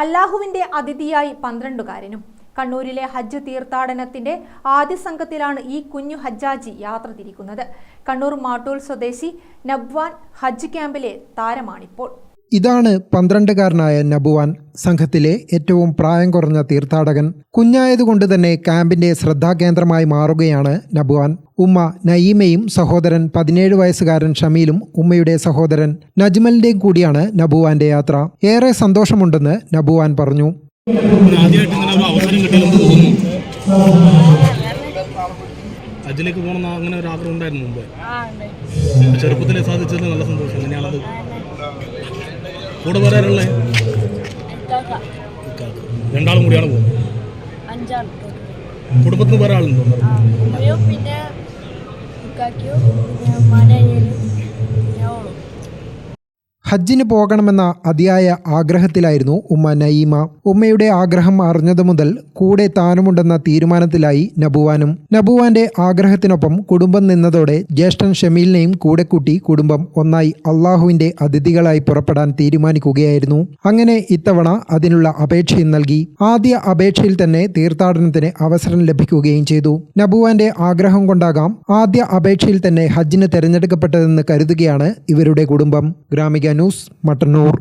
അല്ലാഹുവിന്റെ അതിഥിയായി പന്ത്രണ്ടുകാരനും. കണ്ണൂരിലെ ഹജ്ജ് തീർത്ഥാടനത്തിന്റെ ആദ്യ സംഘത്തിലാണ് ഈ കുഞ്ഞു ഹജ്ജാജി യാത്ര തിരിക്കുന്നത്. കണ്ണൂർ മാട്ടൂൽ സ്വദേശി നബ്വാൻ ഹജ്ജ് ക്യാമ്പിലെ താരമാണിപ്പോൾ. ഇതാണ് പന്ത്രണ്ടുകാരനായ നബുവാൻ സംഘത്തിലെ ഏറ്റവും പ്രായം കുറഞ്ഞ തീർത്ഥാടകൻ. കുഞ്ഞായതുകൊണ്ട് തന്നെ ക്യാമ്പിന്റെ ശ്രദ്ധാകേന്ദ്രമായി മാറുകയാണ് നബുവാൻ. ഉമ്മ നയീമയും സഹോദരൻ പതിനേഴ് വയസ്സുകാരൻ ഷമീലും ഉമ്മയുടെ സഹോദരൻ നജ്മലിന്റെയും കൂടിയാണ് നബുവാന്റെ യാത്ര. ഏറെ സന്തോഷമുണ്ടെന്ന് നബുവാൻ പറഞ്ഞു. അതിലേക്ക് പോകണമെന്ന് അങ്ങനെ ഒരു ആഗ്രഹം ഉണ്ടായിരുന്നു മുമ്പ്. ചെറുപ്പത്തിലെ സാധിച്ചത് നല്ല സന്തോഷം. തന്നെയാണത് കൂടെ വരാനുള്ള? രണ്ടാളും കൂടിയാണ് പോകുന്നത്. കുടുംബത്തിൽ നിന്ന് വേറെ ആളുണ്ടോ പിന്നെ ഹജ്ജിന് പോകണമെന്ന അതിയായ ആഗ്രഹത്തിലായിരുന്നു ഉമ്മ നയീമ ഉമ്മയുടെ ആഗ്രഹം അറിഞ്ഞതു മുതൽ കൂടെ താനുമുണ്ടെന്ന തീരുമാനത്തിലായി നബുവാനും നബുവാന്റെ ആഗ്രഹത്തിനൊപ്പം കുടുംബം നിന്നതോടെ ജ്യേഷ്ഠൻ ഷമീലിനെയും കൂടെ കൂട്ടി കുടുംബം ഒന്നായി അള്ളാഹുവിന്റെ അതിഥികളായി പുറപ്പെടാൻ തീരുമാനിക്കുകയായിരുന്നു. അങ്ങനെ ഇത്തവണ അതിനുള്ള അപേക്ഷയും നൽകി. ആദ്യ അപേക്ഷയിൽ തന്നെ തീർത്ഥാടനത്തിന് അവസരം ലഭിക്കുകയും ചെയ്തു. നബുവാന്റെ ആഗ്രഹം കൊണ്ടാകാം ആദ്യ അപേക്ഷയിൽ തന്നെ ഹജ്ജിന് തെരഞ്ഞെടുക്കപ്പെട്ടതെന്ന് കരുതുകയാണ് ഇവരുടെ കുടുംബം. ഗ്രാമിക ന്യൂസ് മട്ടന്നൂർ